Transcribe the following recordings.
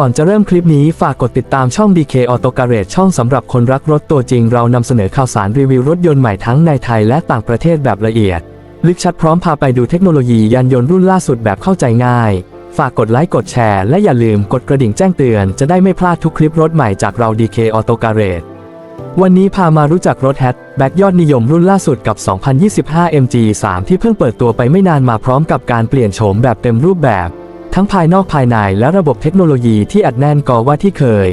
ก่อนจะเริ่มคลิปนี้ฝากกดติดตามช่อง DK Auto Garage ช่องสำหรับคนรักรถตัวจริง เรานำเสนอข่าวสารรีวิวรถยนต์ใหม่ทั้งในไทยและต่างประเทศแบบละเอียด ลึกชัดพร้อมพาไปดูเทคโนโลยียานยนต์รุ่นล่าสุดแบบเข้าใจง่าย ฝากกดไลค์กดแชร์และอย่าลืมกดกระดิ่งแจ้งเตือนจะได้ไม่พลาดทุกคลิปรถใหม่จากเรา DK Auto Garage วันนี้พามารู้จักรถแฮทแบ็กยอดนิยมรุ่นล่าสุดกับ 2025 MG3 ที่เพิ่งเปิดตัวไปไม่นานมาพร้อมกับการเปลี่ยนโฉมแบบเต็มรูปแบบ ทั้งภายนอกภายในและระบบเทคโนโลยีที่อัดแน่นกอว่าที่เคย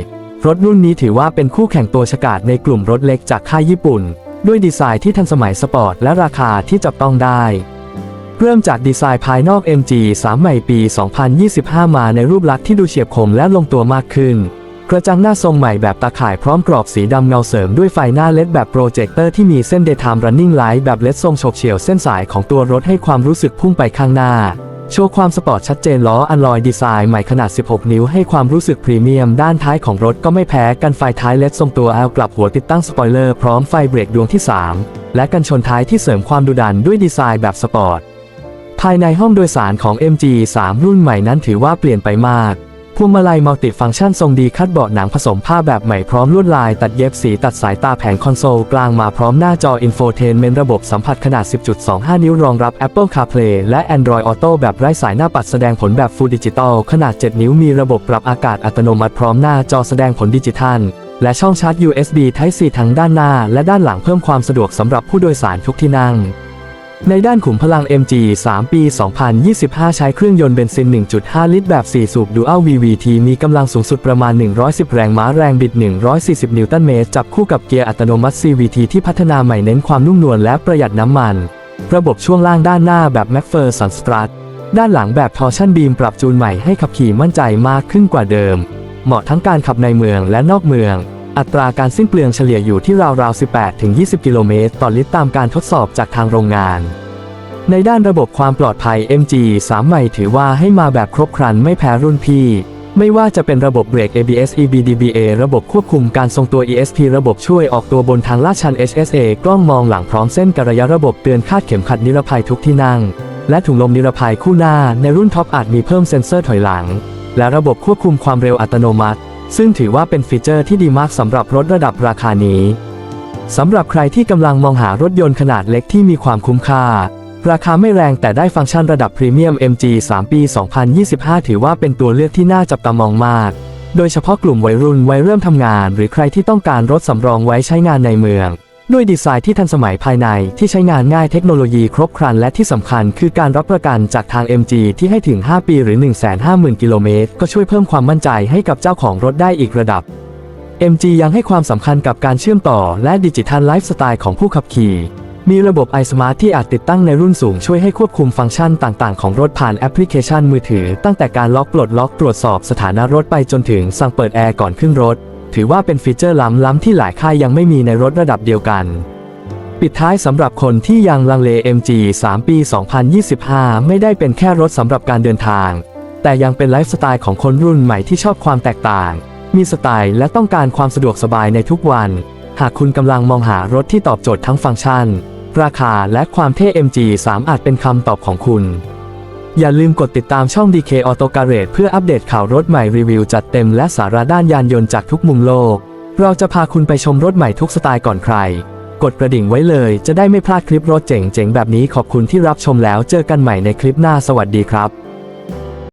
รถรุ่นนี้ถือว่าเป็นคู่แข่งตัวฉกาจในกลุ่มรถเล็กจากค่ายญี่ปุ่น ด้วยดีไซน์ที่ทันสมัยสปอร์ตและราคาที่จับต้องได้ เริ่มจากดีไซน์ภายนอก MG 3 ใหม่ปี 2025 มาในรูปลักษณ์ที่ดูเฉียบคมและลงตัวมากขึ้น กระจังหน้าทรงใหม่แบบตาข่ายพร้อมกรอบสีดำเงาเสริมด้วยไฟหน้าเลดแบบโปรเจคเตอร์ที่มีเส้น Daytime Running Light แบบเลดทรงโฉกเฉี่ยวเส้นสายของตัวรถให้ความรู้สึกพุ่งไปข้างหน้า โชว์ความสปอร์ตชัดเจนล้ออัลลอยดีไซน์ใหม่ขนาด 16 นิ้วให้ความรู้สึกพรีเมียม ด้านท้ายของรถก็ไม่แพ้กันไฟท้ายเลดทรงตัวแอลกลับหัวติดตั้งสปอยเลอร์พร้อมไฟเบรกดวงที่ 3 และกันชนท้ายที่เสริมความดุดันด้วยดีไซน์แบบสปอร์ตภายในห้องโดยสารของ MG3 รุ่นใหม่นั้นถือว่าเปลี่ยนไปมาก พวงมาลัยมัลติฟังก์ชันทรงดีคัดเบาะหนังผสมผ้าแบบใหม่พร้อมลวดลายตัดเย็บสีตัดสายตาแผงคอนโซลกลางมาพร้อมหน้าจออินโฟเทนเมนระบบสัมผัสขนาด 10.25 นิ้วรองรับ Apple CarPlay และ Android Auto แบบไร้สายหน้าปัดแสดงผลแบบ Full Digital ขนาด 7 นิ้วมีระบบปรับอากาศอัตโนมัติพร้อมหน้าจอแสดงผลดิจิทัล และช่องชาร์จ USB Type C ทั้งด้านหน้า และด้านหลังเพิ่มความสะดวกสำหรับผู้โดยสารทุกที่นั่ง ในด้านขุมพลัง MG 3 ปี 2025 ใช้เครื่องยนต์เบนซิน 1.5 ลิตรแบบ 4 สูบ Dual VVT มีกำลังสูงสุดประมาณ 110 แรงม้าแรงบิด 140 นิวตันเมตร จับคู่กับเกียร์อัตโนมัติ CVT ที่พัฒนาใหม่เน้นความนุ่มนวลและประหยัดน้ำมัน ระบบช่วงล่างด้านหน้าแบบ MacPherson Strut ด้านหลังแบบ Torsion Beam ปรับจูนใหม่ให้ขับขี่มั่นใจมากขึ้นกว่าเดิม เหมาะทั้งการขับในเมืองและนอกเมือง อัตราการสิ้นเปลืองเฉลี่ยอยู่ที่ราวๆ 18-20 กิโลเมตรต่อลิตรตามการทดสอบจากทางโรงงาน ในด้านระบบความปลอดภัย MG 3ใหม่ถือว่าให้มาแบบครบครันไม่แพ้รุ่นพี่ ไม่ว่าจะเป็นระบบเบรก ABS EBDBA ระบบควบคุมการทรงตัว ESP ระบบช่วยออกตัวบนทางลาดชัน HSA กล้องมองหลังพร้อมเส้นกระยะระบบเตือนคาดเข็มขัดนิรภัยทุกที่นั่ง และถุงลมนิรภัยคู่หน้าในรุ่นท็อปอาจมีเพิ่มเซ็นเซอร์ถอยหลัง และระบบควบคุมความเร็วอัตโนมัติ ซึ่งถือว่าเป็นฟีเจอร์ที่ดีมากสำหรับรถระดับราคานี้สำหรับใครที่กำลังมองหารถยนต์ขนาดเล็กที่มีความคุ้มค่า ราคาไม่แรงแต่ได้ฟังก์ชันระดับพรีเมียม MG 3 ปี 2025 ถือว่าเป็นตัวเลือกที่น่าจับตามองมาก โดยเฉพาะกลุ่มวัยรุ่นวัยเริ่มทำงาน หรือใครที่ต้องการรถสำรองไว้ใช้งานในเมือง ด้วยดีไซน์ที่ทันสมัยภายในที่ใช้งานง่ายเทคโนโลยีครบครันและที่สำคัญคือการรับประกันจากทาง MG ที่ให้ถึง 5 ปีหรือ 150,000 กิโลเมตร ก็ช่วยเพิ่มความมั่นใจให้กับเจ้าของรถได้อีกระดับ MG ยังให้ความสำคัญกับการเชื่อมต่อและดิจิทัลไลฟ์สไตล์ของผู้ขับขี่มีระบบ iSmart ที่อาจติดตั้งในรุ่นสูงช่วยให้ควบคุมฟังก์ชันต่างๆ ของรถผ่านแอปพลิเคชันมือถือ ตั้งแต่การล็อกปลดล็อกตรวจสอบสถานะรถไปจนถึงสั่งเปิดแอร์ก่อนขึ้นรถ ถือว่าเป็นฟีเจอร์ล้ำๆที่หลายค่ายยังไม่มีในรถระดับเดียวกัน ปิดท้ายสำหรับคนที่ยังลังเล MG 3 ปี 2025 ไม่ได้เป็นแค่รถสำหรับการเดินทาง แต่ยังเป็นไลฟ์สไตล์ของคนรุ่นใหม่ที่ชอบความแตกต่าง มีสไตล์และต้องการความสะดวกสบายในทุกวัน หากคุณกำลังมองหารถที่ตอบโจทย์ทั้งฟังก์ชัน ราคาและความเท่ MG 3อาจเป็นคำตอบของคุณ อย่าลืมกดติดตามช่อง DK Auto Garage เพื่ออัปเดตข่าวรถใหม่รีวิวจัดเต็มและสาระด้านยานยนต์จากทุกมุมโลก เราจะพาคุณไปชมรถใหม่ทุกสไตล์ก่อนใคร กดกระดิ่งไว้เลยจะได้ไม่พลาดคลิปรถเจ๋งๆ แบบนี้ขอบคุณที่รับชมแล้วเจอกันใหม่ในคลิปหน้าสวัสดีครับ